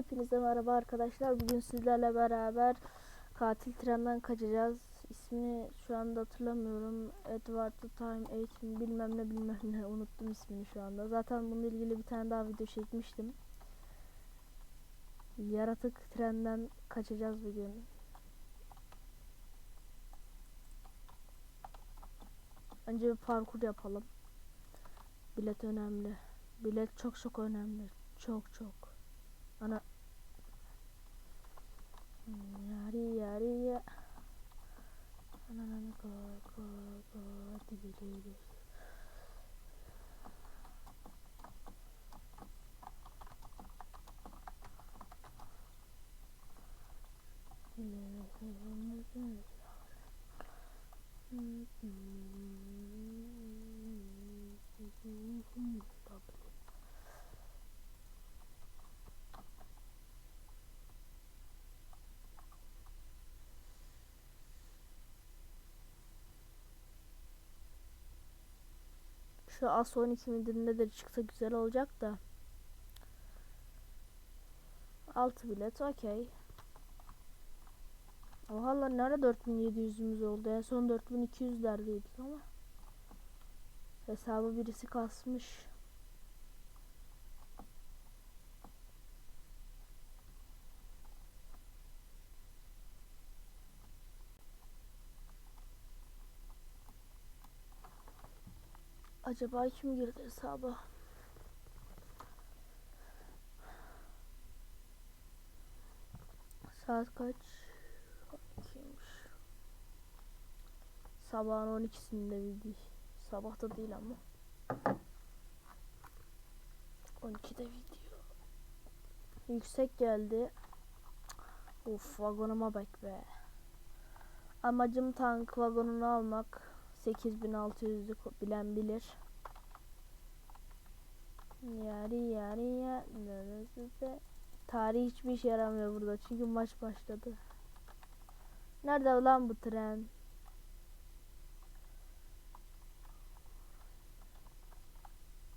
Hepinize merhaba arkadaşlar. Bugün sizlerle beraber katil trenden kaçacağız. İsmini şu anda hatırlamıyorum. Edward the Time 8 mi bilmem ne bilmem ne unuttum ismini şu anda. Zaten bununla ilgili bir tane daha video çekmiştim. Yaratık trenden kaçacağız bugün. Önce bir parkur yapalım. Bilet önemli. Bilet çok çok önemli. Çok çok. Ana. やりやりや。あなななこここディビリです。Mm-hmm. Şu as 12 midir nedir çıksa güzel olacak da. 6 bilet okey. Oha lan nerede 4700'ümüz oldu? En son 4200'lerdeydik ama. Hesabı birisi kasmış. Acaba kim girdi hesaba? Saat kaç? 12'ymiş. Sabahın 12'sinde video. Sabahta değil ama. 12'de video. Yüksek geldi. Uf vagonuma bak be. Amacım tank vagonunu almak. 8600'lü bilen bilir. Yari yari ya. Tarih hiçbir işe yaramıyor burada çünkü maç başladı. Nerede lan bu tren?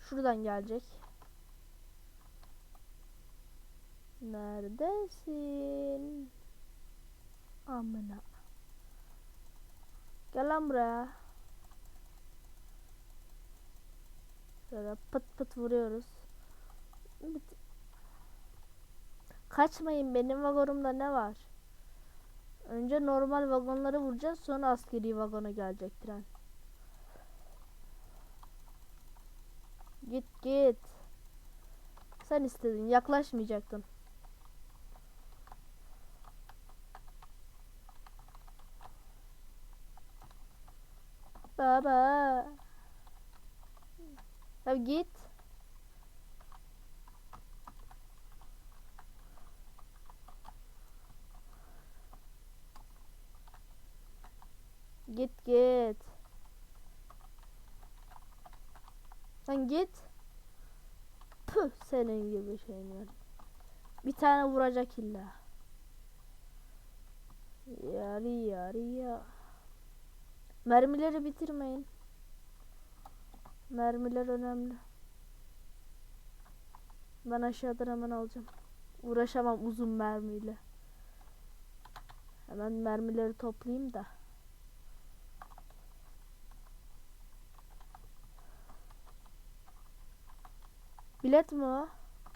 Şuradan gelecek. Neredesin? Amına. Gel lan buraya. Şöyle pıt pıt vuruyoruz. Kaçmayın benim vagonumda ne var? Önce normal vagonları vuracağız sonra askeri vagona gelecek tren. Git git. Sen istedin yaklaşmayacaktın. Baba. Ya git. Git git. Sen git. Püh senin gibi şeyler. Bir tane vuracak illa. Yari yari ya. Mermileri bitirmeyin. Mermiler önemli. Ben aşağıdan hemen alacağım. Uğraşamam uzun mermiyle. Hemen mermileri toplayayım da. Bilet mi o?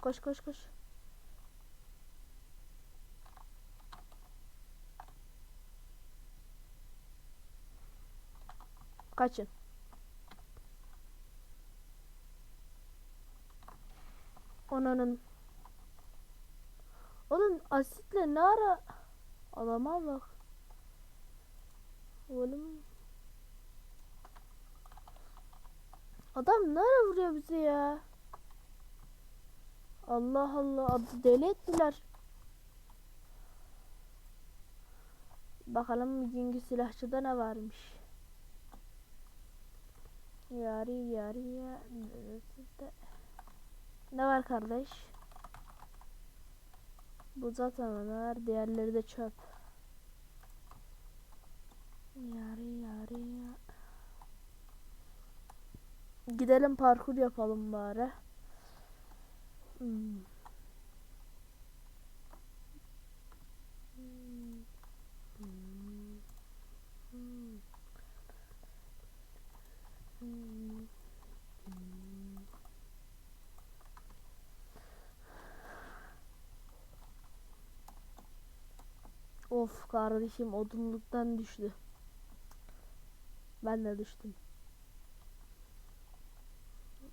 Koş koş koş. Kaçın. Onanın. Oğlum asitle ne ara? Adama bak. Oğlum. Adam ne ara vuruyor bizi ya? Allah Allah adı deli ettiler. Bakalım bugünkü silahçıda ne varmış. Yari yari ya. Ne var kardeş? Bu zaten var. Diğerleri de çöp. Yari yari ya. Gidelim parkur yapalım bari. Hmm. Of kardeşim odunluktan düştü. Ben de düştüm.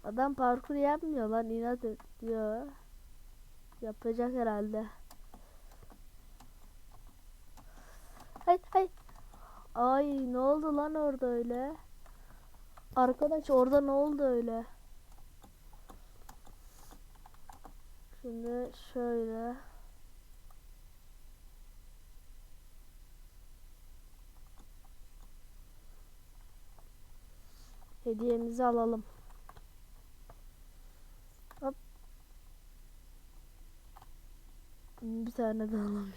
Adam parkur yapmıyor lan inat ediyor. Yapacak herhalde. Hay hay. Ay ne oldu lan orada öyle? Arkadaş orada ne oldu öyle? Şimdi şöyle. Hediyemizi alalım. Hop. Bir tane daha alalım.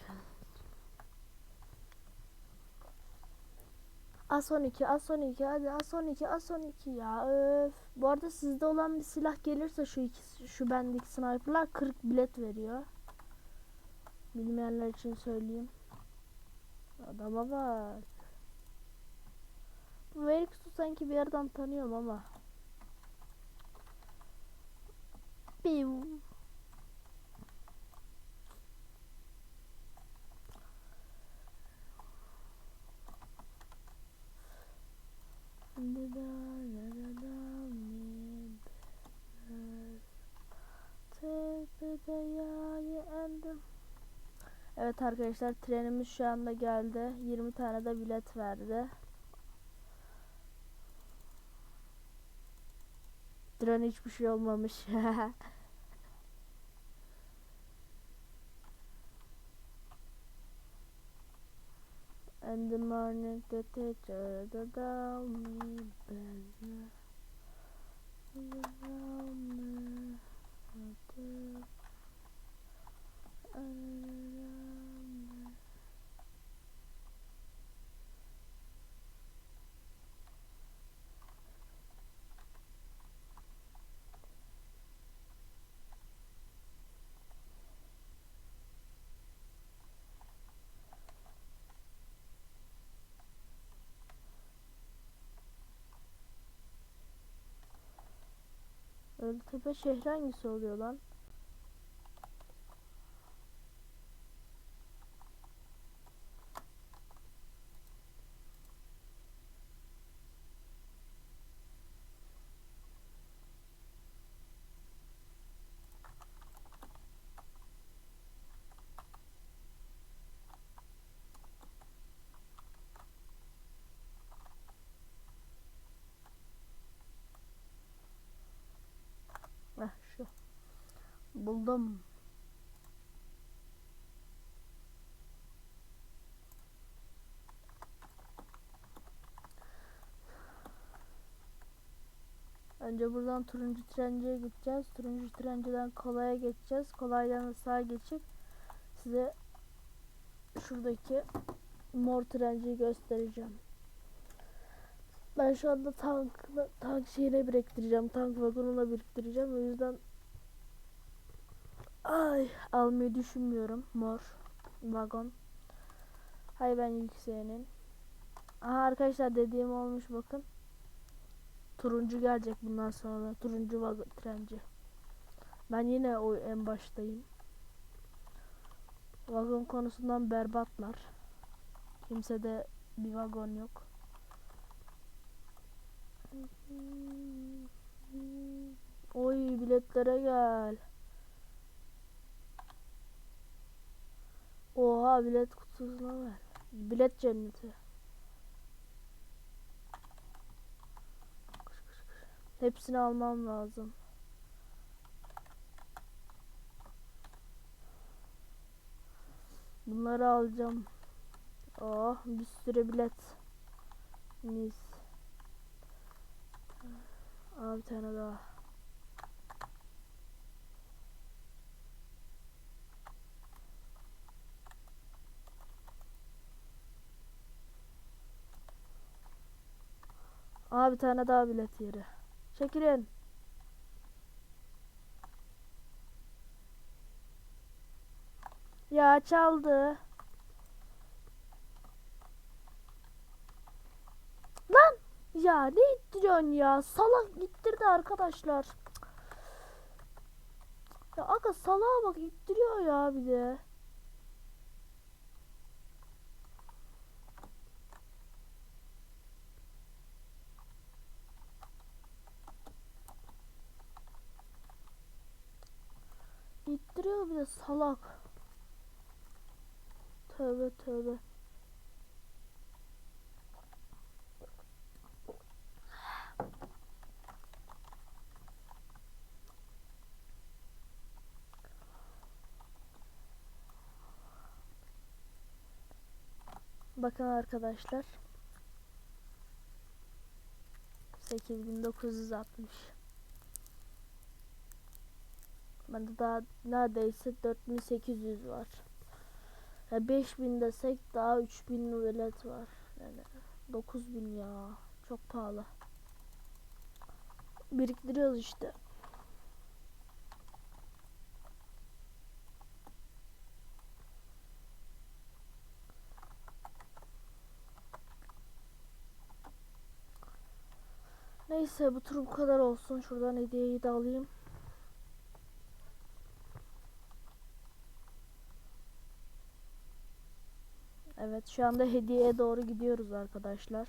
A12, A12 hadi A12, A12 ya öf. Bu arada sizde olan bir silah gelirse şu ikisi, şu bendeki sniperlar 40 bilet veriyor. Bilmeyenler için söyleyeyim. Adama bak. Bu Verix'i sanki bir yerden tanıyorum ama. Piu. Evet arkadaşlar trenimiz şu anda geldi. 20 tane de bilet verdi. Tren hiçbir şey olmamış. And the morning the teacher the down me better. Öltepe şehri hangisi oluyor lan? Heh şu. Buldum. Önce buradan turuncu trenciye gideceğiz. Turuncu trenciden kolaya geçeceğiz. Kolaydan da sağa geçip size şuradaki mor trenciyi göstereceğim. Ben şu anda tank tank şeyine biriktireceğim. Tank vagonuna biriktireceğim. O yüzden ay almayı düşünmüyorum. Mor vagon. Hay ben yükseğinin. Aha arkadaşlar dediğim olmuş bakın. Turuncu gelecek bundan sonra. Turuncu vagon trenci. Ben yine o en baştayım. Vagon konusundan berbatlar. Kimsede bir vagon yok. Oy biletlere gel. Oha bilet kutusuna ver. Bilet cenneti. Hepsini almam lazım. Bunları alacağım. Oh bir sürü bilet. Mis. Aa tane daha. Aa bir tane daha bilet yeri. Çekilin. Ya çaldı. Lan ya ne ittiriyorsun ya? Salak ittirdi arkadaşlar. Ya aga salağa bak ittiriyor ya bir de. Bir de salak. Tövbe tövbe. Bakın arkadaşlar. 8960. Bende daha neredeyse 4800 var. Ya 5000 desek daha 3000 velet var. Yani 9000 ya. Çok pahalı. Biriktiriyoruz işte. Neyse bu tur bu kadar olsun. Şuradan hediyeyi de alayım. Evet şu anda hediyeye doğru gidiyoruz arkadaşlar.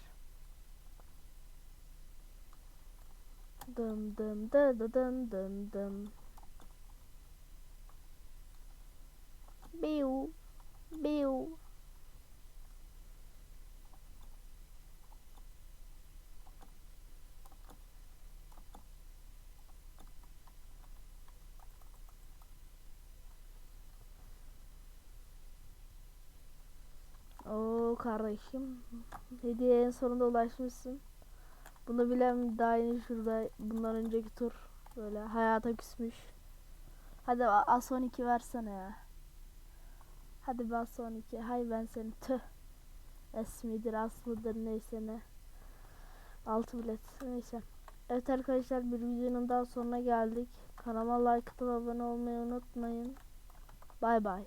Dım dım dı dı dım dım dım. Biu. Kardeşim. Hediye en sonunda ulaşmışsın. Bunu bilen daha yeni şurada bundan önceki tur böyle hayata küsmüş. Hadi a- son iki versene ya. Hadi az son iki. Hay ben seni tüh. Esmidir aslıdır neyse ne. Altı bilet neyse. Evet arkadaşlar bir videonun daha sonuna geldik. Kanalıma like atıp abone olmayı unutmayın. Bay bay.